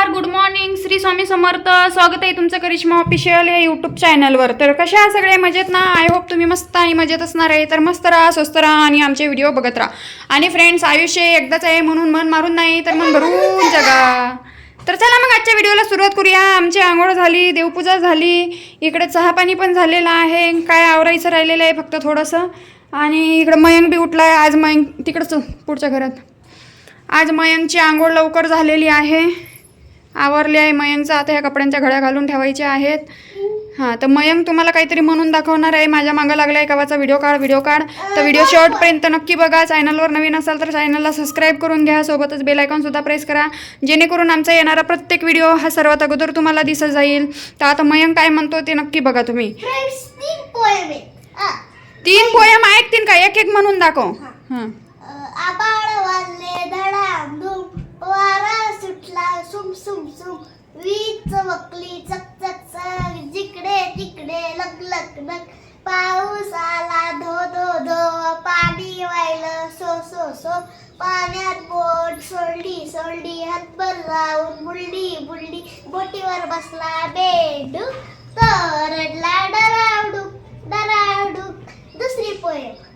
नमस्कार good morning Shri Swami Samarth. स्वागत आहे तुमचं करिश्मा ऑफिशियल या यूट्यूब चॅनलवर तर कशा सगळे? मजेत ना? आय होप तुम्ही मस्त आणि मजेत असणार आहे. तर मस्त राहा स्वस्त राहा आणि आमचे व्हिडिओ बघत राहा. आणि फ्रेंड्स आयुष्य एकदाच आहे म्हणून मन मारून नाही तर मन भरून जगा. तर चला मग आजच्या व्हिडिओला सुरुवात करूया. आमची आंघोळ झाली देवपूजा झाली. इकडे चहा पाणी पण झालेलं आहे. काय आवरायचं राहिलेलं आहे फक्त थोडंसं. आणि इकडं मयंक बी उठला आहे आज मयंक तिकडंच पुढच्या घरात. आज मयंकची आंघोळ लवकर झालेली आहे. आवरली आहे मयंकचं. आता ह्या कपड्यांच्या घड्या घालून ठेवायच्या आहेत. हां तर मयंक तुम्हाला काहीतरी म्हणून दाखवणार आहे. माझ्या मागं लागला आहे कवाचा व्हिडिओ काढ व्हिडिओ काढ. तर व्हिडिओ शेवटपर्यंत नक्की बघा. चॅनलवर नवीन असाल तर चॅनलला सबस्क्राईब करून घ्या. सोबतच बेल आयकॉनसुद्धा प्रेस करा. जेणेकरून आमचा येणारा प्रत्येक व्हिडिओ हा सर्वात अगोदर तुम्हाला दिसत जाईल. तर आता मयंक काय म्हणतो ते नक्की बघा तुम्ही. तीन पोयम ऐकतील का? एक एक म्हणून दाखव. हां. वारा सुटला सुम सुम सुम. वीज चमकली चक चक चक. जिकडे तिकडे लग लग लग. पाऊस आला धो धो धो. पाणी वाहिलं सो सो सो. पाण्यात बोट सोडली सोडली. हातभर लावून बुलडी बुलडी बोटीवर बसला बेडू. तरडला डरावडू डरावडू. दुसरी पोयम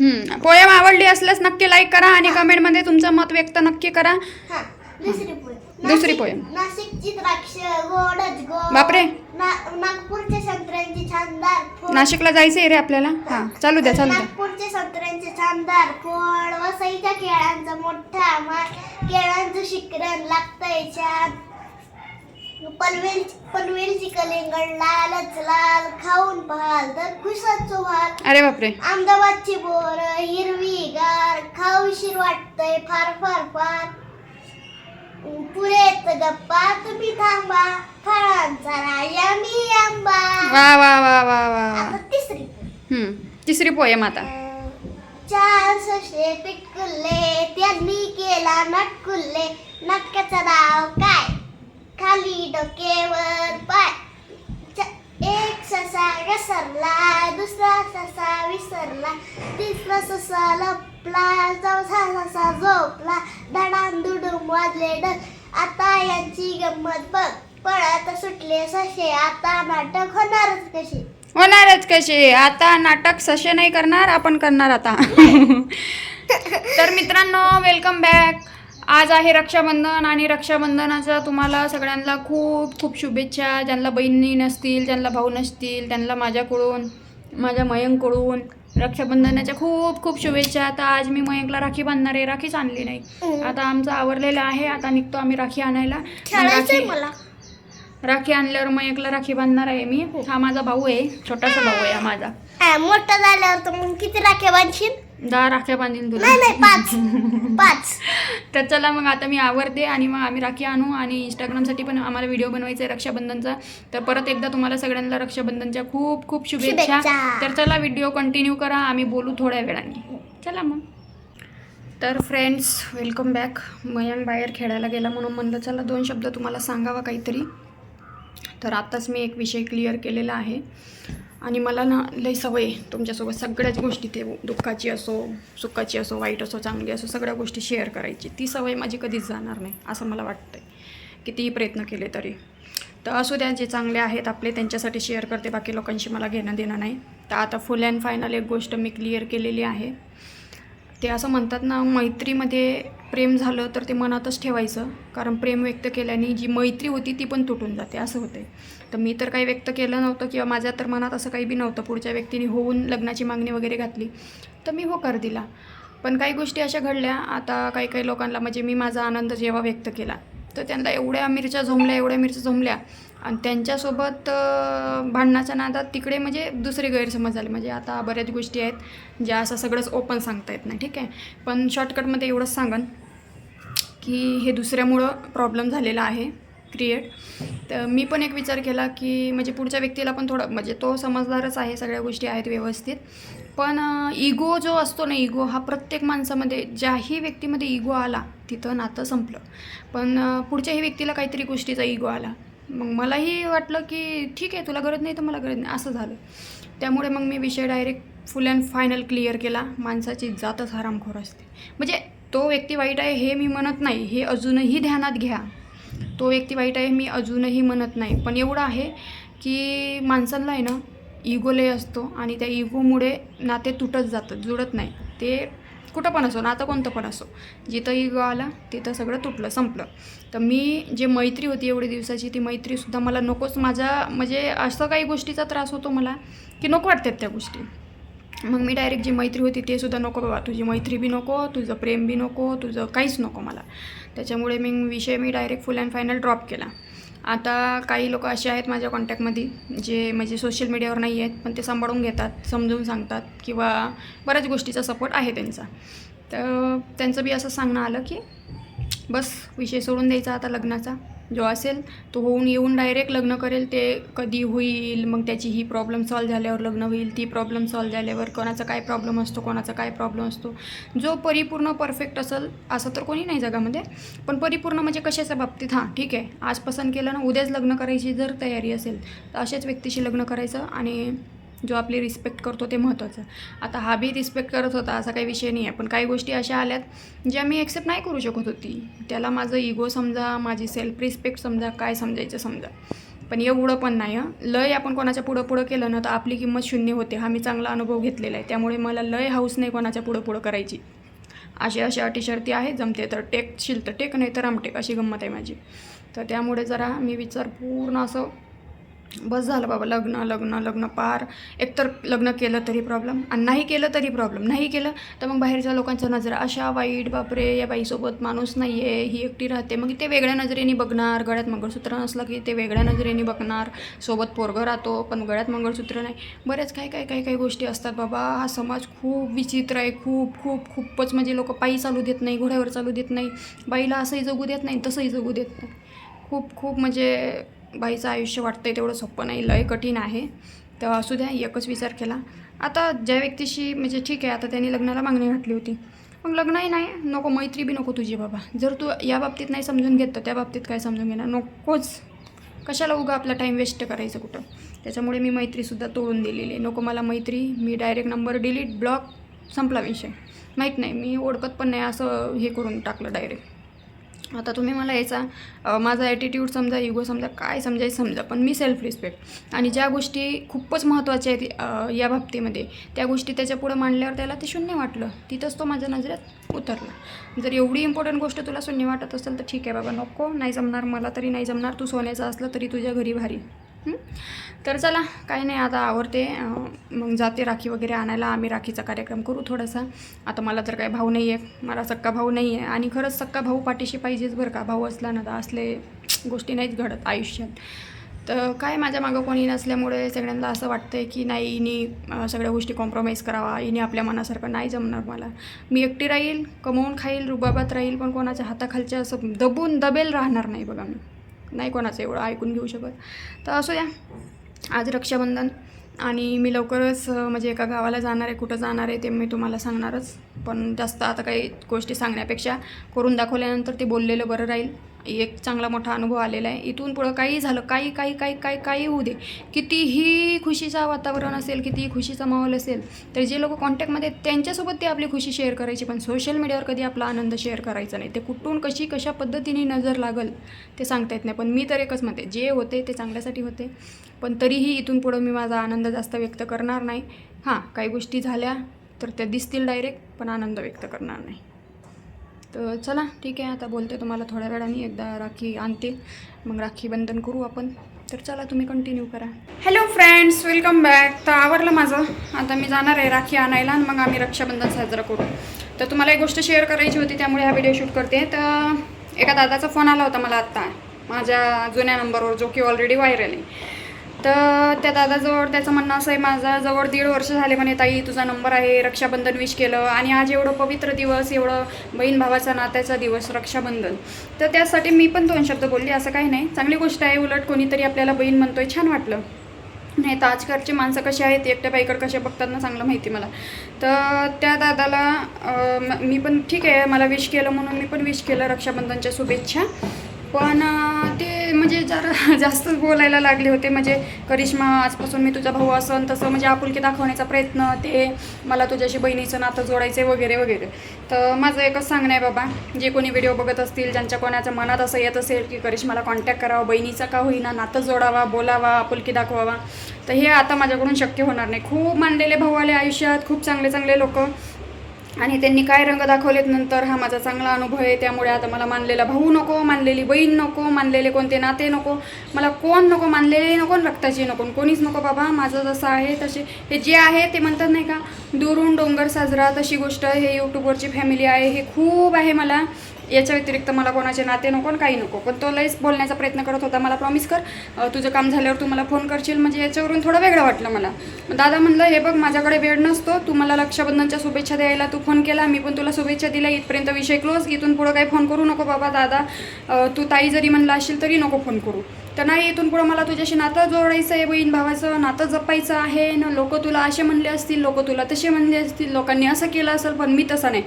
पोयम आवडली असल्यास नक्की लाईक करा आणि कमेंटमध्ये तुमचं मत व्यक्त नक्की करा. हा. दुसरी पोएम दुसरी नाशिक- पोएम. नाशिकची द्राक्ष गोडच गोड बापरे. ना- नागपूरच्या संत्र्यांची छानदार फळ नाशिकला जायचंय रे आपल्याला? हा. चालू द्या चालू द्या. नागपूरच्या संत्र्यांचे छानदार फळ वसईच्या केळांचा मोठा मार केळांचं शिकरण लागतंय छान. पनवेल पनवेलची कलिंगड लालच लाल खाऊन पाहाल तर खुशाच व्हाल अरे बापरे. अहमदाबादची बोर हिरवी गार खाऊशीर वाटतंय फार फार फार. पुरेत गप्पा तुम्ही थांबा. फळांचा राजा मी आंबा. वा वा वा वा वा. आता तिसरी हम्म. तिसरी पोयम आता चार सशे पिटकुल्ले त्यांनी केला नटकुल्ले. नाटकाचं नाव काय? खाली डोकेवर पाय. च- एक ससा घसरला दुसरा ससा विसरला तिसरा ससा लपला चौथा ससा झोपला. धडान दुडूम वाजले डग आता यांची गंमत बघ. पळत सुटले सशे आता नाटक होणारच कशी? होणारच कसे आता नाटक सशे नाही करणार आपण करणार आता. तर मित्रांनो वेलकम बॅक आज आहे रक्षाबंधन आणि रक्षाबंधनाचा तुम्हाला सगळ्यांना खूप खूप शुभेच्छा. ज्यांना बहिणी नसतील ज्यांना भाऊ नसतील त्यांना माझ्याकडून माझ्या मयंककडून रक्षाबंधनाच्या खूप खूप शुभेच्छा. आता आज मी मयंकला राखी बांधणार आहे. राखीच आणली नाही. आता आमचं आवरलेलं आहे. आता निघतो आम्ही राखी आणायला. राखी मला. राखी आणल्यावर मयंकला राखी बांधणार आहे मी. हा. माझा भाऊ आहे. छोटासा भाऊ आहे हा माझा. हा, मोठं झाल्यावर तर मग किती राख्या बांधशील? दहा राख्या बांधीन तुला. नाही नाही पाच. पाच. तर चला मग आता मी आवरते आणि मग आम्ही राखी आणू आणि इंस्टाग्रामसाठी पण आम्हाला व्हिडिओ बनवायचा आहे रक्षाबंधनचा. तर परत एकदा तुम्हाला सगळ्यांना रक्षाबंधनच्या खूप खूप शुभेच्छा. शुभेच्छा. तर चला व्हिडिओ कंटिन्यू करा. आम्ही बोलू थोड्या वेळाने. चला मग. तर फ्रेंड्स वेलकम बॅक मयंक बाहेर खेळायला गेला म्हणून म्हणलं चला दोन शब्द तुम्हाला सांगावा काहीतरी. तर आत्ताच मी एक विषय क्लिअर केलेला आहे. आणि मला ना लई सवय आहे तुमच्यासोबत सगळ्याच गोष्टी ते दुःखाची असो सुखाची असो वाईट असो चांगली असो सगळ्या गोष्टी शेअर करायची. ती सवय माझी कधीच जाणार नाही असं मला वाटतं कितीही प्रयत्न केले तरी. तर असू द्या जे चांगले आहेत आपले त्यांच्यासाठी शेअर करते. बाकी लोकांशी मला घेणं देणं नाही. तर आता फुल अँड फायनल एक गोष्ट मी क्लिअर केलेली आहे. ते असं म्हणतात ना मैत्रीमध्ये प्रेम झालं तर ते मनातच ठेवायचं. कारण प्रेम व्यक्त केल्याने जी मैत्री होती ती पण तुटून जाते. असं होते तर मी तर काही व्यक्त केलं नव्हतं किंवा माझ्या तर मनात असं काही बी नव्हतं. पुढच्या व्यक्तीने होऊन लग्नाची मागणी वगैरे घातली. तर मी होकार दिला. पण काही गोष्टी अशा घडल्या. आता काही काही लोकांना म्हणजे मी माझा आनंद जेव्हा व्यक्त केला तर त्यांना एवढ्या मिरच्या झोंबल्या एवढ्या मिरच्या झोंबल्या. आणि त्यांच्यासोबत भांडणाच्या नादात तिकडे म्हणजे दुसरे गैरसमज झाले. म्हणजे आता बऱ्याच गोष्टी आहेत ज्या असं सगळंच ओपन सांगता येत नाही. ठीक आहे? पण शॉर्टकटमध्ये एवढंच सांगन की हे दुसऱ्यामुळं प्रॉब्लेम झालेला आहे. क्रिएट तर मी पण एक विचार केला की म्हणजे पुढच्या व्यक्तीला पण थोडं म्हणजे तो समजदारच आहे सगळ्या गोष्टी आहेत व्यवस्थित. पण इगो जो असतो ना इगो हा प्रत्येक माणसामध्ये ज्याही व्यक्तीमध्ये इगो आला तिथं नातं संपलं. पण पुढच्याही व्यक्तीला काहीतरी गोष्टीचा इगो आला. मग मलाही वाटलं की ठीक आहे तुला गरज नाही तर मला गरज नाही असं झालं. त्यामुळे मग मी विषय direct full and final clear केला. माणसाची जातच हरामखोर असते. म्हणजे तो व्यक्ती वाईट आहे हे मी म्हणत नाही हे अजूनही ध्यानात घ्या. तो व्यक्ती वाईट आहे मी अजूनही म्हणत नाही. पण एवढं आहे की माणसांना आहे ना इगो लय असतो आणि त्या इगोमुळे नाते तुटत जातं जुळत नाही. ते कुठं पण असो नातं कोणतं पण असो जिथं इगो आला तिथं सगळं तुटलं संपलं. तर मी जे मैत्री होती एवढी दिवसाची ती मैत्रीसुद्धा मला नकोच. माझा म्हणजे असं काही गोष्टीचा त्रास होतो मला की नको वाटतात त्या गोष्टी. मग मी डायरेक्ट जी मैत्री होती ते सुद्धा नको बाबा. तुझी मैत्री बी नको तुझं प्रेम बी नको तुझं काहीच नको मला. त्याच्यामुळे मी विषय मी direct full and final drop केला. आता काही लोक असे आहेत माझ्या कॉन्टॅक्टमध्ये जे म्हणजे सोशल मीडियावर नाही आहेत पण ते सांभाळून घेतात समजून सांगतात किंवा बऱ्याच गोष्टीचा सपोर्ट आहे त्यांचा. तर त्यांचं बी असं सांगणं आलं की बस विषय सोडून द्यायचा आता लग्नाचा. जो असेल तो होऊन येऊन डायरेक्ट लग्न करेल ते कधी होईल मग त्याची ही प्रॉब्लेम सॉल्व झाल्यावर लग्न होईल ती प्रॉब्लेम सॉल्व झाल्यावर कोणाचा काय प्रॉब्लेम असतो कोणाचा काय प्रॉब्लेम असतो. जो परिपूर्ण परफेक्ट असेल असं तर कोणी नाही जगामध्ये पण परिपूर्ण म्हणजे कशाच्या बाबतीत? हां ठीक आहे. आज पसंत केलं ना उद्याच लग्न करायची जर तयारी असेल तर अशाच व्यक्तीशी लग्न करायचं आणि जो आपली रिस्पेक्ट करतो ते महत्त्वाचं आता हा बी रिस्पेक्ट करत होता असा काही विषय नाही आहे पण काही गोष्टी अशा आल्यात ज्या मी ॲक्सेप्ट नाही करू शकत होती. त्याला माझं इगो समजा माझी सेल्फ रिस्पेक्ट समजा काय समजायचं समजा. पण एवढं पण नाही लय आपण कोणाच्या पुढं पुढं केलं ना तर आपली किंमत शून्य होते. हा मी चांगला अनुभव घेतलेला आहे. त्यामुळे मला लय हाऊस नाही कोणाच्या पुढं पुढं करायची. असे अशा अटी शर्ती आहेत जमते तर टेकशील तर टेक नाही तर आमटेक अशी गंमत आहे माझी. तर त्यामुळे जरा मी विचार पूर्ण असं बस झालं बाबा लग्न लग्न लग्न पार. एकतर लग्न केलं तरी प्रॉब्लेम आणि नाही केलं तरी प्रॉब्लेम नाही केलं तर मग बाहेरच्या लोकांच्या नजरा अशा वाईट बापरे या बाईसोबत माणूस नाही आहे ही एकटी राहते. मग ते वेगळ्या नजरेने बघणार. गळ्यात मंगळसूत्र नसलं की ते वेगळ्या नजरेने बघणार. सोबत पोरगं राहतो पण गळ्यात मंगळसूत्र नाही. बऱ्याच काही काही काही काही गोष्टी असतात बाबा. हा समाज खूप विचित्र आहे. खूप खूप खूपच. म्हणजे लोक पायी चालू देत नाही घोड्यावर चालू देत नाही. बाईला असंही जगू देत नाही तसंही जगू देत नाही. खूप खूप म्हणजे बाईचं आयुष्य वाटतंय तेवढं सोपं नाही लय कठीण आहे. तर असू द्या एकच विचार केला. आता ज्या व्यक्तीशी म्हणजे ठीक आहे आता त्यांनी लग्नाला मागणी घातली होती. मग लग्नही नाही नको मैत्री बी नको तुझी बाबा. जर तू या बाबतीत नाही समजून घेत तर त्या बाबतीत काय समजून घेणार? नकोच. कशाला उगा आपला टाईम वेस्ट करायचं कुठं? त्याच्यामुळे मी मैत्रीसुद्धा तोडून दिलेली. आहे नको मला मैत्री मी डायरेक्ट नंबर डिलीट ब्लॉक संपला विषय. माहीत नाही मी ओळखत पण नाही असं हे करून टाकलं डायरेक्ट आता तुम्ही मला याचा माझा ॲटिट्यूड समजा युगो समजा काय समजायचं समजा पण मी सेल्फ रिस्पेक्ट आणि ज्या गोष्टी खूपच महत्त्वाच्या आहेत या बाबतीमध्ये त्या गोष्टी त्याच्या पुढं मांडल्यावर त्याला ते शून्य वाटलं. तिथंच तो माझ्या नजरेत उतरला. जर एवढी इम्पॉर्टंट गोष्ट तुला शून्य वाटत असेल तर ठीक आहे बाबा नको. नाही जमणार मला तरी नाही जमणार. तू सोन्याचं असलं तरी तुझ्या घरी भारी. तर चला काही नाही आता आवडते मग जाते राखी वगैरे आणायला. आम्ही राखीचा कार्यक्रम करू थोडासा. आता मला तर काही भाऊ नाही आहे मला सक्का भाऊ नाही आहे आणि खरंच सक्का भाऊ पाठीशी पाहिजेच बरं का. भाऊ असला ना तर असले गोष्टी नाहीच घडत आयुष्यात. तर काय माझ्या मागं कोणी नसल्यामुळे सगळ्यांना असं वाटतं की नाही इनी सगळ्या गोष्टी कॉम्प्रोमाइज करावा. इनी आपल्या मनासारखं नाही जमणार मला. मी एकटी राहील कमवून खाईल रुबाबात राहील पण कोणाच्या हाताखालच्या असं दबून दबेल राहणार नाही बघा मी. नाही कोणाचं एवढं ऐकून घेऊ शकत. तर असू द्या. आज रक्षाबंधन आणि मी लवकरच म्हणजे एका गावाला जाणार आहे कुठं जाणार आहे ते मी तुम्हाला सांगणारच. पण जास्त आता काही गोष्टी सांगण्यापेक्षा करून दाखवल्यानंतर ते बोललेलं बरं राहील. एक चांगला मोठा अनुभव आलेला आहे. इथून पुढं काही झालं काही काही काही काही काही होऊ दे. कितीही खुशीचा वातावरण असेल कितीही खुशीचा माहोल असेल तर जे लोक कॉन्टॅक्टमध्ये त्यांच्यासोबत ते आपली खुशी शेअर करायची. पण सोशल मीडियावर कधी आपला आनंद शेअर करायचा नाही. ते कुठून कशी कशा पद्धतीने नजर लागल ते सांगता येत नाही. पण मी तर एकच म्हणते जे होते ते चांगल्यासाठी होते. पण तरीही इथून पुढं मी माझा आनंद जास्त व्यक्त करणार नाही. हां काही गोष्टी झाल्या तर त्या दिसतील डायरेक्ट पण आनंद व्यक्त करणार नाही. तर चला ठीक आहे. आता बोलते तुम्हाला थोड्या वेळाने. एकदा राखी आणते मग राखी बंधन करू आपण. तर चला तुम्ही कंटिन्यू करा. हॅलो फ्रेंड्स वेलकम बॅक तर आवरलं माझं. आता मी जाणार आहे राखी आणायला आणि मग आम्ही रक्षाबंधन साजरा करू. तर तुम्हाला एक गोष्ट शेअर करायची होती त्यामुळे हा व्हिडिओ शूट करते. तर एका दादाचा फोन आला होता मला आत्ता. माझ्या जुन्या नंबरवर जो की ऑलरेडी व्हायरल आहे. तर त्या दादाजवळ त्याचं म्हणणं असं आहे माझा जवळ दीड वर्ष झाले म्हणे ताई तुझा नंबर आहे रक्षाबंधन विश केलं आणि आज एवढं पवित्र दिवस एवढं बहीण भावाचा नात्याचा दिवस रक्षाबंधन. तर त्यासाठी मी पण दोन शब्द बोलले असं काही नाही चांगली गोष्ट आहे उलट कोणीतरी आपल्याला बहीण म्हणतोय छान वाटलं. नाही तर आजकालचे माणसं कशी आहेत एकट्या बाईकडे कसे बघतात ना चांगलं माहिती मला. तर त्या दादाला मी पण ठीक आहे मला विश केलं म्हणून मी पण विश केलं रक्षाबंधनच्या शुभेच्छा. पण ते म्हणजे जरा जास्तच बोलायला लागले होते. म्हणजे करिश्मा आजपासून मी तुझा भाऊ असं तसं म्हणजे आपुलकी दाखवण्याचा प्रयत्न ते मला तुझ्याशी बहिणीचं नातं जोडायचं आहे वगैरे वगैरे. तर माझं एकच सांगणं आहे बाबा जे कोणी व्हिडिओ बघत असतील ज्यांच्या कोणाच्या मनात असं येत असेल की करिश्माला कॉन्टॅक्ट करावा बहिणीचा का होईना नातं जोडावा बोलावा आपुलकी दाखवावा तर हे आता माझ्याकडून शक्य होणार नाही. खूप मानलेले भाऊ आले आयुष्यात खूप चांगले चांगले लोक. आणि त्यांनी काय रंग दाखवलेत नंतर? हा माझा चांगला अनुभव आहे. त्यामुळे आता मला मानलेला भाऊ नको मानलेली बहीण नको मानलेले कोणते नाते नको. मला कोण नको मानलेले नको रक्ताचे नको कोणीच नको बाबा. माझं जसं आहे तसे हे जे आहे ते म्हणतात नाही का? दुरून डोंगर साजरा तशी गोष्ट. हे यूट्यूबवरची फॅमिली आहे. हे खूप आहे मला. याच्या व्यतिरिक्त मला कोणाचे नाते नको आणि काही नको. पण तो लईच बोलण्याचा प्रयत्न करत होता. मला प्रॉमिस कर तुझं काम झाल्यावर तू मला फोन करशील. म्हणजे याच्यावरून थोडं वेगळं वाटलं मला. दादा म्हणलं हे बघ माझ्याकडे वेळ नसतो. तू मला रक्षाबंधनच्या शुभेच्छा द्यायला तू फोन केला. मी पण तुला शुभेच्छा दिल्या. इथपर्यंत विषय क्लोज इथून पुढं काही फोन करू नको बाबा दादा. तू ताई जरी म्हणला असेल तरी नको फोन करू. तर नाही इथून पुढं मला तुझ्याशी नातं जोडायचं आहे बहीण भावाचं. नातं जपायचं आहे. ना लोक तुला असे म्हणले असतील लोक तुला तसे म्हणले असतील. लोकांनी असं केलं असेल पण मी तसं नाही.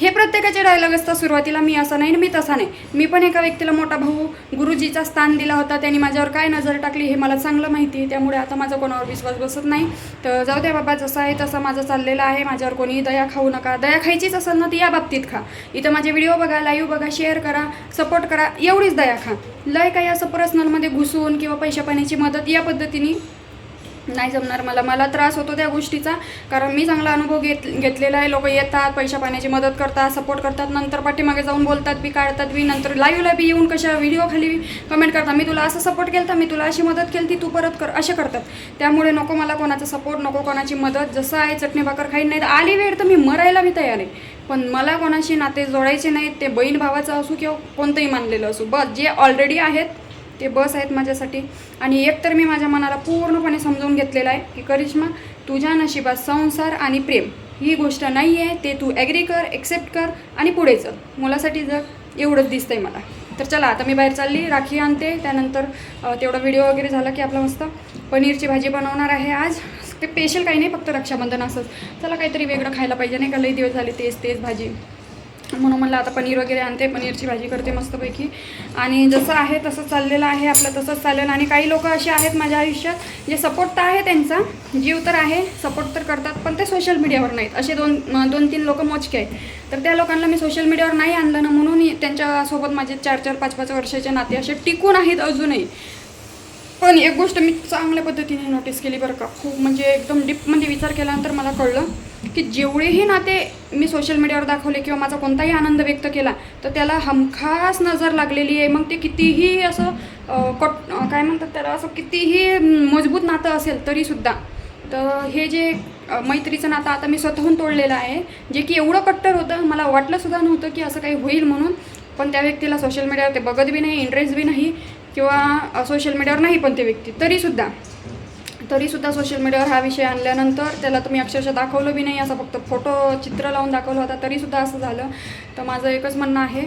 हे प्रत्येकाचे डायलॉग असतात. सुरुवातीला मी असं नाही आणि मी तसा नाही. मी पण एका व्यक्तीला मोठा भाऊ गुरुजीचा स्थान दिला होता. त्यांनी माझ्यावर काय नजर टाकली हे मला चांगलं माहिती आहे. त्यामुळे आता माझा कोणावर विश्वास बसत नाही. तर जाऊ द्या बाबा जसं आहे तसं माझं चाललेलं आहे. माझ्यावर कोणी दया खाऊ नका. दया खायचीच असेल ना ती या बाबतीत खा. इथं माझे व्हिडिओ बघा लाईव्ह बघा शेअर करा सपोर्ट करा. एवढीच दया खा. लय काही असं पर्सनलमध्ये घुसून किंवा पैशा पाण्याची मदत या पद्धतीने नाही जमणार मला. मला त्रास होतो त्या गोष्टीचा. कारण मी चांगला अनुभव घेत घेतलेला आहे. लोक येतात पैशा पाण्याची मदत करतात सपोर्ट करतात. नंतर पाठीमागे जाऊन बोलतात बी काढतात बी नंतर लाईव्हला बी येऊन कशा व्हिडिओ खाली कमेंट करतात. मी तुला असं सपोर्ट केलं मी तुला अशी मदत केली ती तू परत कर असे करतात. त्यामुळे नको मला कोणाचा सपोर्ट नको कोणाची मदत. जसं आहे चटणी भाकर खाईन नाही तर आली वेळ तर मी मरायला मी तयार आहे. पण मला कोणाशी नाते जोडायचे नाहीत ते बहीण भावाचं असू किंवा कोणतंही मानलेलं असू. बस जे ऑलरेडी आहेत ते बस आहेत माझ्यासाठी. आणि एक तर मी माझ्या मनाला पूर्णपणे समजून घेतलेलं आहे. की करिश्मा तुझ्या नशिबात संसार आणि प्रेम ही गोष्ट नाही आहे ते तू ॲग्री कर एक्सेप्ट कर आणि पुढे चल. मुलासाठी जर एवढंच दिसतं आहे मला. तर चला आता मी बाहेर चालली राखी आणते. त्यानंतर तेवढा व्हिडिओ वगैरे झाला की आपला मस्त पनीरची भाजी बनवणार आहे आज. ते स्पेशल काही नाही फक्त रक्षाबंधन असंच. चला काहीतरी वेगळं खायला पाहिजे नाही का? लई दिवस झाले तेच तेच भाजी. म्हणून म्हणलं आता पनीर वगैरे आणते पनीरची भाजी करते मस्तपैकी. आणि जसं आहे तसं चाललेलं आहे आपलं तसंच चालेल आणि काही लोक असे आहेत माझ्या आयुष्यात जे सपोर्ट तर आहे त्यांचा जीव तर आहे सपोर्ट तर करतात पण ते सोशल मीडियावर नाहीत. असे दोन दोन तीन लोक मोजके आहेत. तर त्या लोकांना मी सोशल मीडियावर नाही आणलं ना म्हणून त्यांच्यासोबत माझे चार चार पाच पाच वर्षाचे नाते असे टिकून आहेत अजूनही. पण एक गोष्ट मी चांगल्या पद्धतीने नोटीस केली बरं का. खूप म्हणजे एकदम डीपमध्ये म्हणजे विचार केल्यानंतर मला कळलं. की जेवढेही नाते मी सोशल मीडियावर दाखवले किंवा माझा कोणताही आनंद व्यक्त केला तर त्याला हमखास नजर लागलेली आहे. मग ते कितीही असं कट काय म्हणतात त्याला असं कितीही मजबूत नातं असेल तरीसुद्धा तर हे जे मैत्रीचं नातं आता मी स्वतःहून तोडलेलं आहे जे की एवढं कट्टर होतं मला वाटलंसुद्धा नव्हतं की असं काही होईल म्हणून पण त्या व्यक्तीला सोशल मीडियावर ते बघत बी नाही इंटरेस्ट बी नाही किंवा सोशल मीडियावर नाही पण ते व्यक्ती तरीसुद्धा. तरीसुद्धा सोशल मीडियावर हा विषय आणल्यानंतर त्याला तुम्ही अक्षरशः दाखवलं बी नाही असं फक्त फोटो चित्र लावून दाखवलं होता तरीसुद्धा असं झालं. तर माझं एकच म्हणणं आहे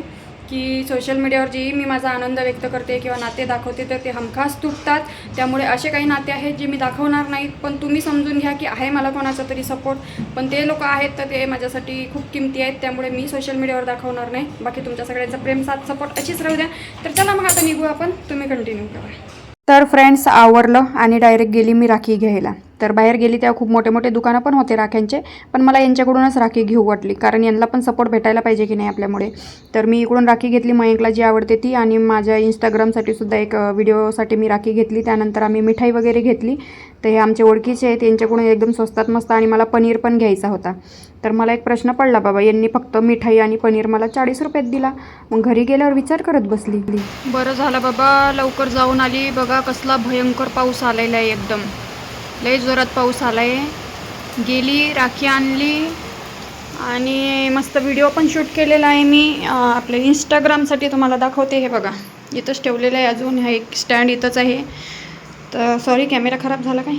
की सोशल मीडियावर जेही मी माझा आनंद व्यक्त करते किंवा नाते दाखवते तर ते हमखास तुटतात. त्यामुळे असे काही नाते आहेत जे मी दाखवणार नाहीत पण तुम्ही समजून घ्या की आहे मला कोणाचा तरी सपोर्ट पण ते लोक आहेत तर ते माझ्यासाठी खूप किमती आहेत त्यामुळे मी सोशल मीडियावर दाखवणार नाही. बाकी तुमच्या सगळ्यांचा प्रेम साथ सपोर्ट अशीच राहू द्या. तर चला मग आता निघू आपण. तुम्ही कंटिन्यू करा. तर फ्रेंड्स आवरलं आणि डायरेक्ट गेली मी राखी घ्यायला. तर बाहेर गेली तेव्हा खूप मोठे मोठे दुकानं पण होते राख्यांचे. पण मला यांच्याकडूनच राखी घेऊ वाटली कारण यांना पण सपोर्ट भेटायला पाहिजे की नाही आपल्यामुळे. तर मी इकडून राखी घेतली मयंकला जी आवडते ती आणि माझ्या इंस्टाग्रामसाठी सुद्धा एक व्हिडिओसाठी मी राखी घेतली. त्यानंतर आम्ही मिठाई वगैरे घेतली. तर हे आमचे ओळखीचे आहेत यांच्याकडून एकदम स्वस्तात मस्त आणि मला पनीर पण घ्यायचा होता. तर मला एक प्रश्न पडला बाबा यांनी फक्त मिठाई आणि पनीर मला चाळीस रुपयात दिला. मग घरी गेल्यावर विचार करत बसली. बरं झालं बाबा लवकर जाऊन आली. बघा कसला भयंकर पाऊस आलेला आहे एकदम. लय जोरात पाऊस आला आहे गेली राखी आणली आणि मस्त व्हिडिओ पण शूट केलेला आहे मी. आपल्या इंस्टाग्रामसाठी तुम्हाला दाखवते हे बघा. इथंच ठेवलेलं आहे अजून. हा एक स्टँड इथंच आहे. तर सॉरी कॅमेरा खराब झाला काय?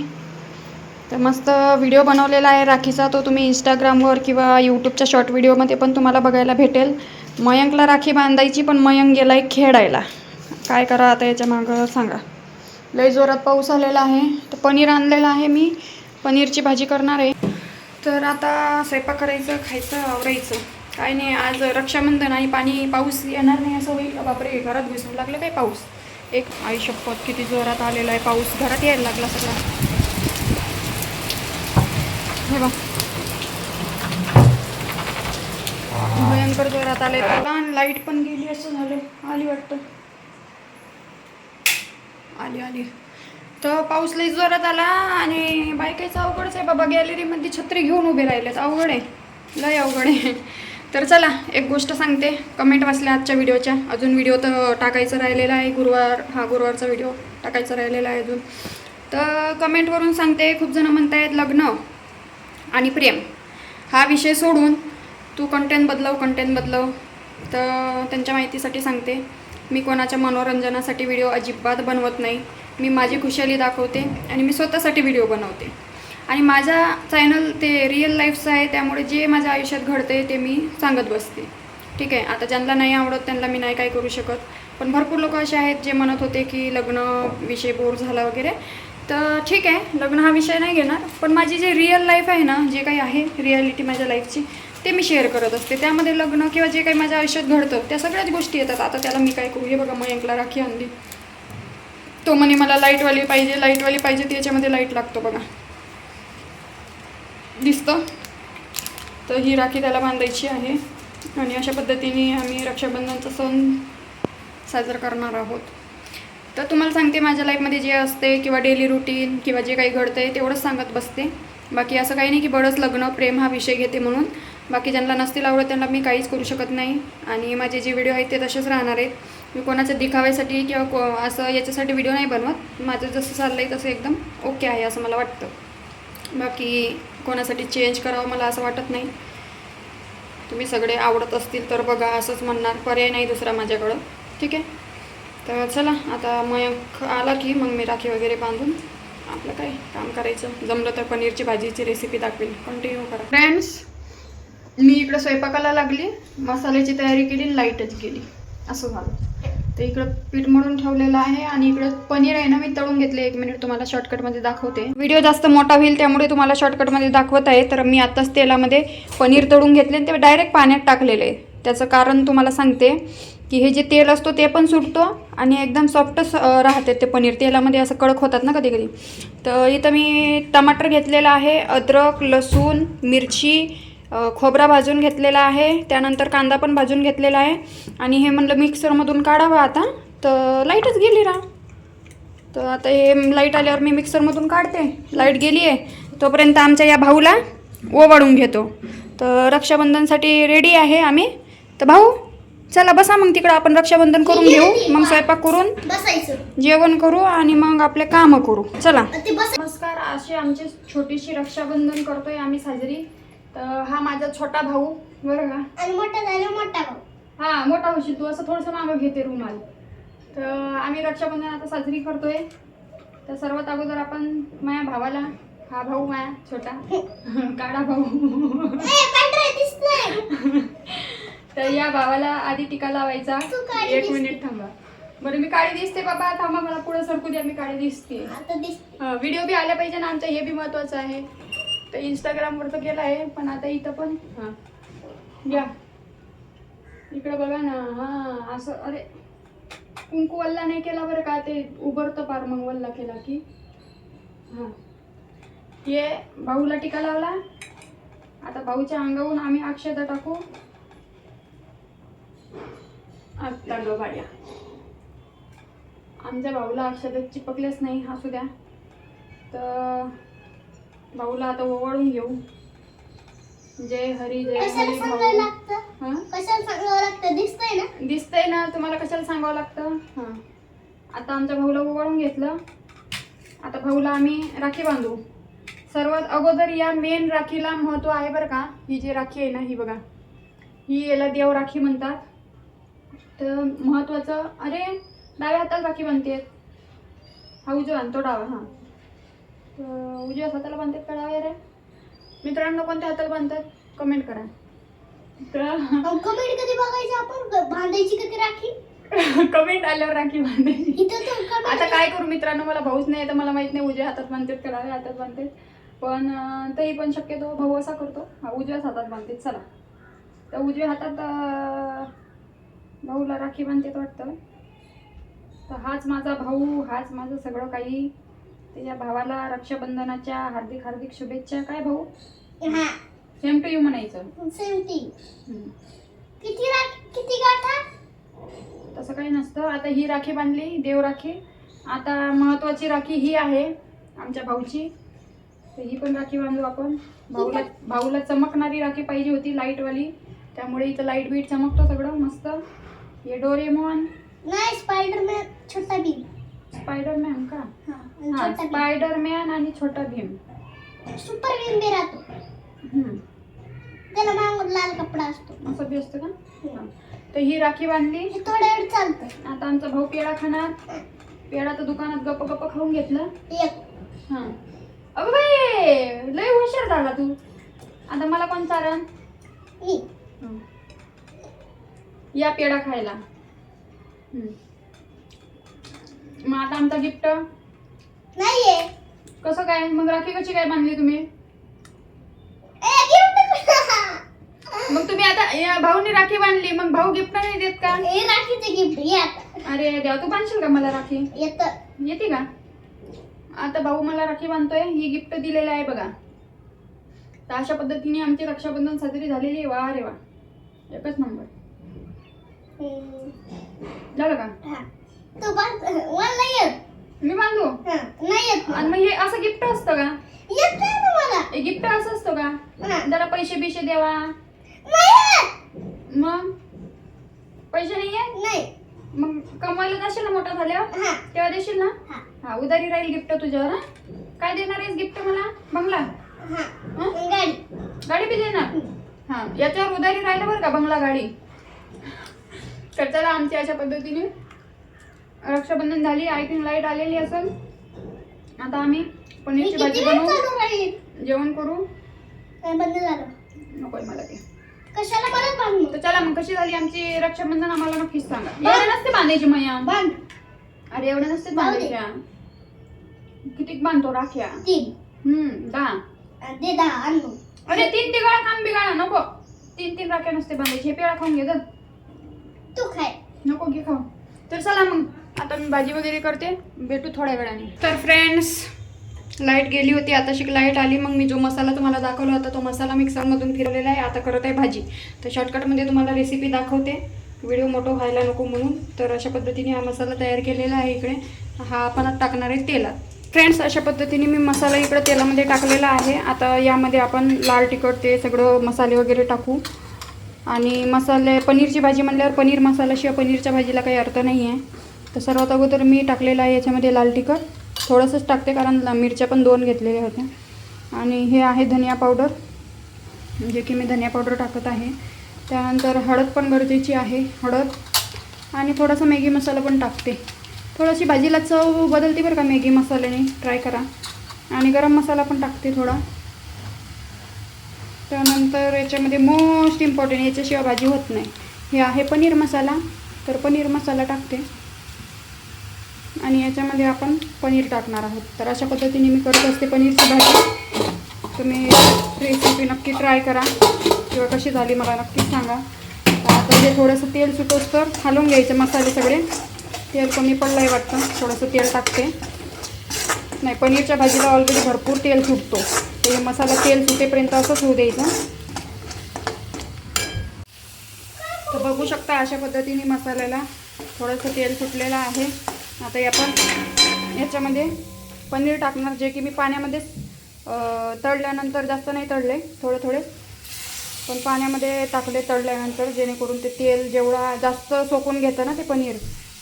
तर मस्त व्हिडिओ बनवलेला आहे राखीचा. तो तुम्ही इंस्टाग्रामवर किंवा यूट्यूबच्या शॉर्ट व्हिडिओमध्ये पण तुम्हाला बघायला भेटेल. मयंकला राखी बांधायची पण मयंक गेला आहे खेळायला. काय करा आता याच्या मागं सांगा. लय जोरात पाऊस आलेला आहे. तर पनीर आणलेलं आहे मी. पनीरची भाजी करणार आहे. तर आता स्वयंपाक करायचं खायचं आवरायचं. काय नाही आज रक्षाबंधन आणि पाणी पाऊस येणार नाही असं होईल. बापरे घरात घुसून लागलं काय पाऊस? एक आई शपथ किती जोरात आलेला आहे पाऊस. घरात यायला लागला सगळा. हे बघ. भयंकर जोरात आले आणि लाइट पण गेली असं झालं आली वाटतं. आली आली. तर पाऊस लई जोरात आला आणि बायकायचं अवघडच आहे बाबा. गॅलरीमध्ये छत्री घेऊन उभे राहिलेत. अवघड आहे. लय अवघड आहे. तर चला एक गोष्ट सांगते. कमेंट वाचल्या आजच्या व्हिडिओच्या. अजून व्हिडिओ तर टाकायचं राहिलेला आहे. गुरुवार हा गुरुवारचा व्हिडिओ टाकायचा राहिलेला आहे अजून. तर कमेंटवरून सांगते खूप जणं म्हणतायत लग्न आणि प्रेम. हा विषय सोडून तू कंटेंट बदलव कंटेंट बदलव. तर त्यांच्या माहितीसाठी सांगते. मी कोणाच्या मनोरंजनासाठी व्हिडिओ अजिबात बनवत नाही. मी माझी खुशाली दाखवते आणि मी स्वतःसाठी व्हिडिओ बनवते. आणि माझा चॅनल ते रिअल लाईफचं आहे त्यामुळे जे माझ्या आयुष्यात घडते ते मी सांगत बसते. ठीक आहे आता ज्यांना नाही आवडत त्यांना मी नाही काय करू शकत. पण भरपूर लोक असे आहेत जे म्हणत होते की लग्न विषय बोर झाला वगैरे. तर ठीक आहे लग्न हा विषय नाही घेणार. पण माझी जे रिअल लाईफ आहे ना जे काही आहे रिॲलिटी माझ्या लाईफची ते मी शेअर करत असते. त्यामध्ये लग्न किंवा जे काही माझ्या आयुष्यात घडतं त्या सगळ्याच गोष्टी येतात. आता त्याला मी काय करू? हे बघा मयंकला राखी आणली. तो म्हणे मला लाईटवाली पाहिजे लाईटवाली पाहिजे ती याच्यामध्ये लाइट लागतो बघा. दिसतं. तर ही राखी त्याला बांधायची आहे. आणि अशा पद्धतीने आम्ही रक्षाबंधनचा सण साजरा करणार आहोत. तर तुम्हाला सांगते माझ्या लाईफमध्ये जे असते किंवा डेली रुटीन किंवा जे काही घडतं आहे तेवढंच सांगत बसते. बाकी असं काही नाही की बरंच लग्न प्रेम हा विषय घेते म्हणून. बाकी ज्यांना नसतील आवडत त्यांना मी काहीच करू शकत नाही. आणि माझे जे व्हिडिओ आहेत ते तसेच राहणार आहेत. मी कोणाच्या दिखाव्यासाठी किंवा को असं याच्यासाठी व्हिडिओ नाही बनवत. माझं जसं चाललं आहे तसं एकदम ओके आहे असं मला वाटतं. बाकी कोणासाठी चेंज करावं मला असं वाटत नाही. तुम्ही सगळे आवडत असतील तर बघा असंच म्हणणार. पर्याय नाही दुसरा माझ्याकडं. ठीक आहे? तर चला आता मयंक आला की मग मी राखी वगैरे बांधून आपलं काय काम करायचं? जमलं तर पनीरची भाजीची रेसिपी दाखवेल कंटिन्यू करा. फ्रेंड्स मी इकडं स्वयंपाकाला लागली मसाल्याची तयारी केली लाईटच गेली असं झालं. तर इकडं पीठ मळून ठेवलेलं आहे आणि इकडं पनीर आहे ना मी तळून घेतले. एक मिनिट तुम्हाला शॉर्टकटमध्ये दाखवते. व्हिडिओ जास्त मोठा होईल त्यामुळे तुम्हाला शॉर्टकटमध्ये दाखवत आहे. तर मी आत्ताच तेलामध्ये पनीर तळून घेतले आणि ते डायरेक्ट पाण्यात टाकलेले. आहे त्याचं कारण तुम्हाला सांगते की हे जे तेल असतो ते पण सुटतो आणि एकदम सॉफ्टच राहते ते पनीर. तेलामध्ये असं कडक होतात ना कधी कधी तर इथं मी टमाटर घेतलेला आहे अद्रक लसूण मिरची खोबरा भाजून घेतलेला आहे त्यानंतर कांदा पण भाजून घेतलेला आहे. आणि हे म्हणलं मिक्सरमधून काढावं आता तर लाईटच गेली रा तर आता हे लाइट आल्यावर मी मिक्सरमधून काढते. लाइट गेली आहे तोपर्यंत आमच्या या भाऊला ओवाळून घेतो. तर रक्षाबंधनसाठी रेडी आहे आम्ही. तर भाऊ चला बसा मग तिकडं आपण रक्षाबंधन करून घेऊ. मग स्वयंपाक करून बसायचं. जेवण करू आणि मग आपले कामं करू. चला. नमस्कार अशी आमची छोटीशी रक्षाबंधन करतोय आम्ही साजरी. तर हा माझा छोटा भाऊ बरं का? आणि मोठा झाला मोठा भाऊ. हा मोठा होशील तू असं थोडंसं मागं घेते रुमाल. तर आम्ही रक्षाबंधन आता साजरी करतोय. तर सर्वात अगोदर आपण माझ्या भावाला हा भाऊ माया छोटा काळा भाऊ. तर या भावाला आधी टिका लावायचा. एक. मिनिट थांबा. बरं मी काळी दिसते बाबा. थांबा मला पुढे सरकू द्या मी काळी दिसते. व्हिडिओ बी आल्या पाहिजे ना आमचं हे बी महत्वाचं आहे. तर इंस्टाग्रामवर तर केलं आहे पण आता इथं पण. हां. घ्या इकडं बघा ना हां असं अरे कुंकू वल्ला नाही केला बरं का ते उभरतं पार मग वल्ला केला की. हां. ये भाऊला टिका लावला. आता भाऊच्या अंगाहून आम्ही अक्षता टाकू. आत्ता ग बाया. आमच्या भाऊला अक्षता चिपकलेच नाही असू द्या तर भाऊला आता ओवाळून घेऊ. जय हरी जय हरी भाऊ. लागतं? कशाला सांगावं लागतं? दिसतंय ना? दिसतंय ना तुम्हाला कशाला सांगावं लागतं? हां. आता आमच्या भाऊला ओवाळून घेतलं. आता भाऊला आम्ही राखी बांधू. सर्वात अगोदर या मेन राखीला महत्त्व आहे बरं का ही जी राखी आहे ना ही बघा. ही याला देव राखी म्हणतात. तर महत्त्वाचं अरे डाव्या हाताला राखी बांधते हा उजवा आणि तो डावा हां. उजव्या हाताला बांधतात का डाव्या रे? मित्रांनो कोणत्या हाताला बांधतात? कमेंट करा. कमेंट कधी बघायची आपण? बांधायची कधी राखी? कमेंट आल्यावर राखी बांधायची. आता काय करू मित्रांनो मला भाऊच नाही तर मला माहीत नाही उजव्या हातात बांधतात का डाव्या हातात बांधतात. पण तरी पण शक्यतो भाऊ असा करतो. हा उजव्याच हातात बांधतात. चला. तर उजव्या हातात भाऊला राखी बांधते वाटतं. तर हाच माझा भाऊ हाच माझं सगळं काही. त्याच्या भावाला रक्षाबंधनाच्या हार्दिक हार्दिक शुभेच्छा. काय भाऊ? हा. सेम टू यू म्हणायचं. सेम टी हम्म. किती राख किती गाठा? तसं काही नसतं. आता ही राखी बांधली देव राखी. आता महत्वाची राखी ही आहे आमच्या भाऊची. तर ही पण राखी बांधू आपण. भाऊला भाऊला चमकणारी राखी पाहिजे होती लाईटवाली त्यामुळे इथं लाइट बीट चमकतं सगळं. मस्त. हे डोरेमॉन. नाही स्पायडरमॅन छोटा भीम स्पायडरमॅन का? हा छोटा स्पायडरमॅन आणि छोटा भीम. भीम सुपर भीम बी राहतो. हम्म. त्याला मागून लाल कपडा असतो. असं बी असतं का? हा. तर ही राखी बांधली. हे थोड्या वेळ चालतं आता आमचा भाऊ पेढा खाणार. पेढा तर दुकानात गप्प गप्प खाऊन घेतलं. एक. हा. अगं बाई लय हुशार झाला तू. आता मला कोण चारण? मी. या पेढा खायला. हम्म. मग आता आमचा गिफ्ट नाहीये. कसं काय? मग राखी कशी काय बांधली तुम्ही? मग तुम्ही आता या भाऊने राखी बांधली मग भाऊ गिफ्ट नाही देत का? हे राखीचे गिफ्ट आता. अरे देवा तू बांधशील का मला राखी? येत. येते का? आता भाऊ मला राखी बांधतोय ही गिफ्ट दिलेलं आहे बघा. तर अशा पद्धतीने आमची रक्षाबंधन साजरी झालेली आहे. वा रे वा. एकच नंबर झालं का? तू बांध मला येत. मी बांधू? हा, नाही येत. आणि मग हे असं गिफ्ट असतं का? येत नाही ना मला. हे गिफ्ट असं असतं का. जरा पैसे बिशे द्यावा. मग? पैसे नाही आहे नाही. मग कमवायला जाशील ना मोठा झाल्यावर? तेव्हा देशील ना? हा. हा उधारी राहील गिफ्ट तुझ्यावर? काय देणार आहेस गिफ्ट मला? बंगला? गाडी. गाडी बी देणार? हा याच्यावर उधारी राहिलं बरं का बंगला गाडी? तर चला आमची अशा पद्धतीने रक्षाबंधन झाली आय थिंक लाइट आलेली असेल. आता आम्ही पनीरची भाजी बनवू. जेवण करू. काय बंद झालं? नकोय मला ते. कशाला परत बांधू? तर चला मग कशी झाली आमची रक्षाबंधन? आम्हाला नक्कीच सांगा. एवढे नसते बांधायची मैया बांध. अरे एवढे नसते. बांधायच्या. किती बांधतो? राख्या. हम्म दहा. अरे तीन तिगाळा खांब बिगाळा नको. तीन तीन राख्या नसते बांधायची. हे पेळा खाऊन घे तू खाय. नको घे खाऊ तर चला मग. आता मी भाजी वगैरे करते. भेटू थोड्या वेळाने. तर फ्रेंड्स लाइट गेली होती आता शिक लाइट आली. मग मी जो मसाला तुम्हाला दाखवला होता तो मसाला मिक्सरमधून फिरवलेला आहे. आता करत आहे भाजी. तर शॉर्टकटमध्ये तुम्हाला रेसिपी दाखवते. व्हिडिओ मोठं व्हायला नको म्हणून. तर अशा पद्धतीने हा मसाला तयार केलेला आहे इकडे. हा आपण टाकणार आहे तेलात. फ्रेंड्स अशा पद्धतीने मी मसाला इकडे तेलामध्ये टाकलेला आहे. आता यामध्ये आपण लाल तिखट ते सगळं मसाले वगैरे टाकू. आणि मसाले पनीरची भाजी म्हणल्यावर पनीर मसाल्याशिवाय पनीरच्या भाजीला काही अर्थ नाही आहे तर सर्वात अगोदर मी टाकलेलं आहे याच्यामध्ये लाल तिखट. थोडंसंच टाकते कारण मिरच्या पण दोन घेतलेल्या होत्या. आणि हे आहे धनिया पावडर जे की मी धनिया पावडर टाकत आहे. त्यानंतर हळद पण गरजेची आहे हळद. आणि थोडासा मॅगी मसाला पण टाकते. थोडीशी भाजीला चव बदलते बरं का मॅगी मसाल्याने ट्राय करा. आणि गरम मसाला पण टाकते थोडा. त्यानंतर याच्यामध्ये मोस्ट इम्पॉर्टंट याच्याशिवाय भाजी होत नाही. हे आहे पनीर मसाला तर पनीर मसाला टाकते. आणि याच्यामध्ये आपण पनीर टाकणार आहोत. तर अशा पद्धतीने मी करत असते पनीरची भाजी. तुम्ही रेसिपी नक्की ट्राय करा. किंवा कशी झाली मला नक्कीच सांगा. आता जे थोडंसं तेल सुटोस तर हलवून घ्यायचे मसाले सगळे. तेल कमी पडलं आहे वाटतं. थोडंसं तेल टाकते. नाही पनीरच्या भाजीला ऑलरेडी भरपूर तेल सुटतो. ते मसाला तेल सुटेपर्यंत असंच होऊ द्यायचं. तर बघू शकता अशा पद्धतीने मसाल्याला थोडंसं तेल सुटलेलं आहे. आता आपण याच्यामध्ये पनीर टाकणार जे की मी पाण्यामध्ये तळल्यानंतर जास्त नाही तळले थोडे थोडे पण पाण्यामध्ये टाकले तळल्यानंतर जेणेकरून ते तेल जेवढा जास्त सोकून घेतं ना ते पनीर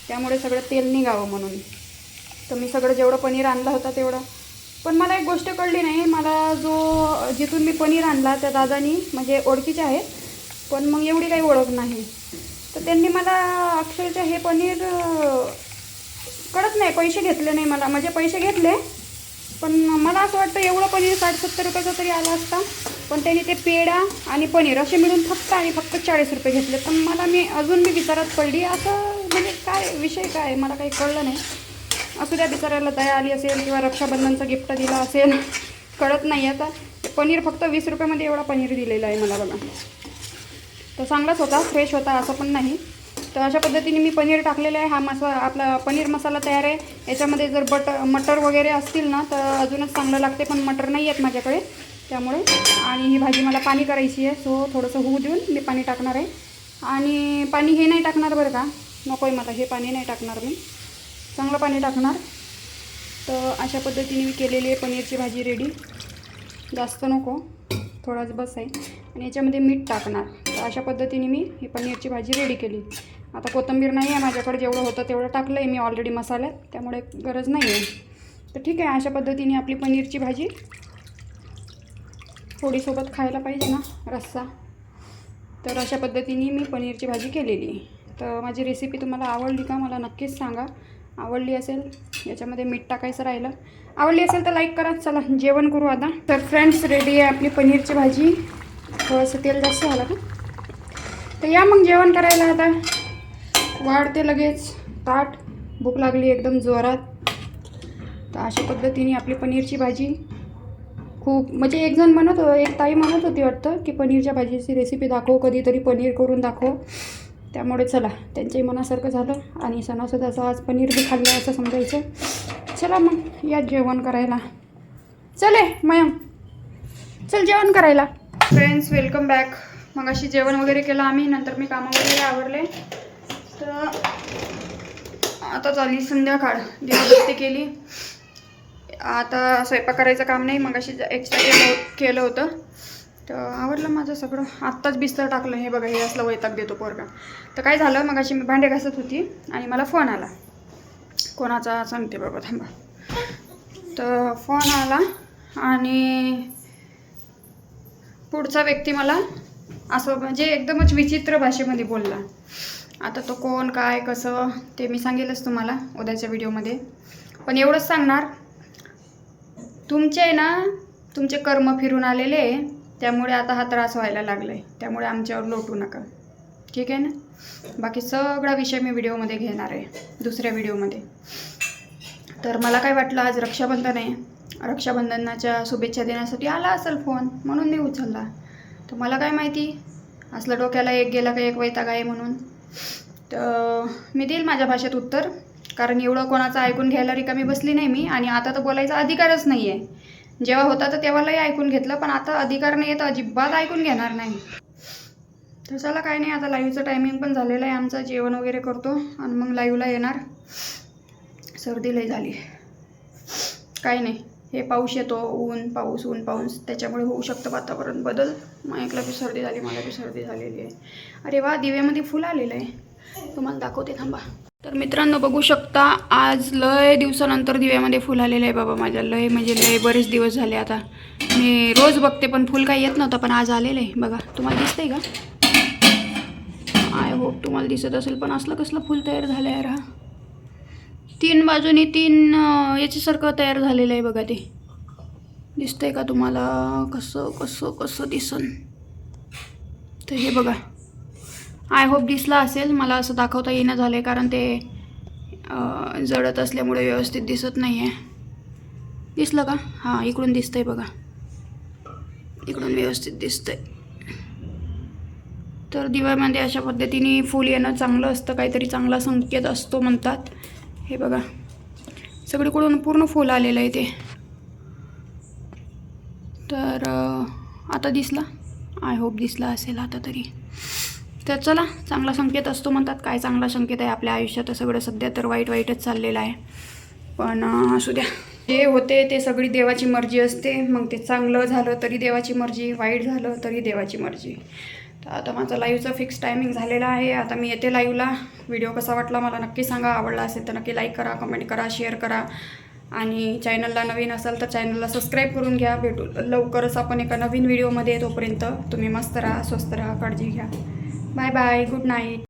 त्यामुळे सगळं तेल निघावं म्हणून. तर मी सगळं जेवढं पनीर आणलं होतं तेवढं. पण मला एक गोष्ट कळली नाही मला जो जिथून मी पनीर आणला त्या दादानी म्हणजे ओळखीचे आहेत पण मग एवढी काही ओळख नाही. तर त्यांनी मला अक्षरशः हे पनीर कळत नाही पैसे घेतले नाही मला. म्हणजे पैसे घेतले पण मला असं वाटतं एवढं पनीर साठ सत्तर रुपयाचं तरी आलं असता. पण त्यांनी ते पेढा आणि पनीर असे मिळून फक्त आणि फक्त चाळीस रुपये घेतले. पण मला मी अजून मी विचारात पडली. असं म्हणजे काय विषय काय मला काही कळलं नाही. असू द्या बिचारायला दया आली असेल किंवा रक्षाबंधनचं गिफ्ट दिलं असेल. कळत नाही आता. पनीर फक्त वीस रुपयामध्ये एवढा पनीर दिलेला आहे मला बघा. तर चांगलाच होता फ्रेश होता असं पण नाही. तर अशा पद्धतीने मी पनीर टाकलेलं आहे. हा मसा आपला पनीर मसाला तयार आहे. याच्यामध्ये जर बट मटर वगैरे असतील ना तर अजूनच चांगलं लागते पण मटर नाही आहेत माझ्याकडे. त्यामुळे आणि ही भाजी मला पाणी करायची आहे सो थोडंसं होऊ देऊन मी पाणी टाकणार आहे. आणि पाणी हे नाही टाकणार बरं का? नको आहे मला हे पाणी नाही टाकणार मी. चांगलं पाणी टाकणार. तर अशा पद्धतीने मी केलेली आहे पनीरची भाजी रेडी. जास्त नको थोडाच बस आहे. आणि याच्यामध्ये मीठ टाकणार. तर अशा पद्धतीने मी ही पनीरची भाजी रेडी केली. आता कोथिंबीर नाही आहे माझ्याकडे जेवढं होतं तेवढं टाकलं आहे मी ऑलरेडी मसाल्यात. त्यामुळे गरज नाही आहे तर ठीक आहे अशा पद्धतीने आपली पनीरची भाजी पोळीसोबत खायला पाहिजे ना रस्सा. तर अशा पद्धतीने मी पनीरची भाजी केलेली. तर माझी रेसिपी तुम्हाला आवडली का मला नक्कीच सांगा. आवडली असेल याच्यामध्ये मीठ टाकायचं राहिलं. आवडली असेल तर लाईक करा चला जेवण करू आता. तर फ्रेंड्स रेडी आहे आपली पनीरची भाजी. थोडंसं तेल जास्त झालं का? तर या मग जेवण करायला आता. वाढते लगेच. ताट भूक लागली एकदम जोरात. तर अशा पद्धतीने आपली पनीरची भाजी खूप म्हणजे एक जण म्हणत हो एक ताई म्हणत होती वाटतं की पनीरच्या भाजीची रेसिपी दाखव कधीतरी पनीर करून दाखव. त्यामुळे चला त्यांच्याही मनासारखं झालं आणि सणासुदाचं आज पनीर बी खाल्लं असं समजायचं. चला मग या जेवण करायला. चले मयम चल जेवण करायला. फ्रेंड्स वेलकम बॅक मग अशी जेवण वगैरे केलं आम्ही नंतर मी कामं वगैरे आवरले. तर आता झाली संध्याकाळ. दिवसबत्ती केली. आता स्वयंपाक करायचं काम नाही मग अशी एक्स्ट्रा केलं केलं होतं. तर आवडलं माझं सगळं. आत्ताच बिस्तर टाकलं हे बघा हे असलं वैताग देतो पोरगा. तर काय झालं मग अशी मी भांडे घासत होती आणि मला फोन आला. कोणाचा सांगते बाबा थांबा. तर फोन आला आणि पुढचा व्यक्ती मला असं म्हणजे एकदमच विचित्र भाषेमध्ये बोलला. आता तो कोण काय कसं ते मी सांगेलच तुम्हाला उद्याच्या व्हिडिओमध्ये. पण एवढंच सांगणार तुमचे ना तुमचे कर्म फिरून आलेले आहे, त्यामुळे आता हा त्रास व्हायला लागला आहे त्यामुळे आमच्यावर लोटू नका. ठीक आहे ना? बाकी सगळा विषय मी व्हिडिओमध्ये घेणार आहे दुसऱ्या व्हिडिओमध्ये. तर मला काय वाटलं आज रक्षाबंधन आहे. रक्षाबंधनाच्या शुभेच्छा देण्यासाठी आला असेल फोन म्हणून मी उचलला. तर मला काय माहिती? असलं डोक्याला एक गेला का एक वैताग आहे म्हणून. तर मी देईल माझ्या भाषेत उत्तर. कारण एवढं कोणाचं ऐकून घ्यायला रिकामी बसली नाही मी आणि आता तर बोलायचा अधिकारच नाही आहे जेव्हा होता तर तेव्हालाही ऐकून घेतलं पण आता अधिकार नाही आहे तर अजिबात ऐकून घेणार नाही. तर चला काय नाही आता लाईव्हचं टायमिंग पण झालेलं आहे आमचं जेवण वगैरे करतो आणि मग लाईव्हला येणार. सर्दी लई झाली. काय नाही हे पाऊस येतो ऊन पाऊस ऊन पाऊस त्याच्यामुळे होऊ शकतं वातावरण बदल. मग एकला बी सर्दी झाली मला बी सर्दी झालेली आहे. अरे वा दिव्यामध्ये फुल आलेलं आहे. तुम्हाला दाखवते थांबा. तर मित्रांनो बघू शकता आज लय दिवसानंतर दिव्यामध्ये फुल आलेलं आहे बाबा माझ्या. लय म्हणजे लय बरेच दिवस झाले आता. मी रोज बघते पण फुल काही येत नव्हतं पण आज आलेलं आहे. बघा तुम्हाला दिसतंय का? आय होप तुम्हाला दिसत असेल पण असलं कसलं फुल तयार झालं आहे हा. तीन बाजूनी तीन याच्यासारखं तयार झालेलं आहे बघा ते. दिसतंय का तुम्हाला? कसं कसं कसं दिसन. तर हे बघा. आय होप दिसला असेल. मला असं दाखवता येणं झालं आहे कारण ते जडत जळत असल्यामुळे व्यवस्थित दिसत नाही आहे दिसलं का? हां इकडून दिसतंय बघा. इकडून व्यवस्थित दिसतंय. तर दिवाळीमध्ये अशा पद्धतीने फूल येणं चांगलं असतं. काहीतरी चांगला संकेत असतो म्हणतात. हे बघा. सगळीकडून पूर्ण फूल आलेलं आहे ते. तर आता दिसला? आय होप दिसला असेल आता तरी. तर चला चांगला संकेत असतो म्हणतात. काय चांगला संकेत आहे आपल्या आयुष्यात? सगळं सध्या तर वाईट वाईटच चाललेलं आहे. पण असू द्या. जे होते ते सगळी देवाची मर्जी असते. मग ते चांगलं झालं तरी देवाची मर्जी वाईट झालं तरी देवाची मर्जी. तर आता माझा लाईव्हचा फिक्स टायमिंग झालेला आहे. आता मी येते लाईव्हला व्हिडिओ कसा वाटला मला नक्की सांगा. आवडला असेल तर नक्की लाईक करा कमेंट करा शेअर करा. आणि चॅनलला नवीन असाल तर चॅनलला सबस्क्राईब करून घ्या. भेटू लवकरच आपण एका नवीन व्हिडिओमध्ये तोपर्यंत तुम्ही मस्त राहा स्वस्त राहा काळजी घ्या. bye bye good night.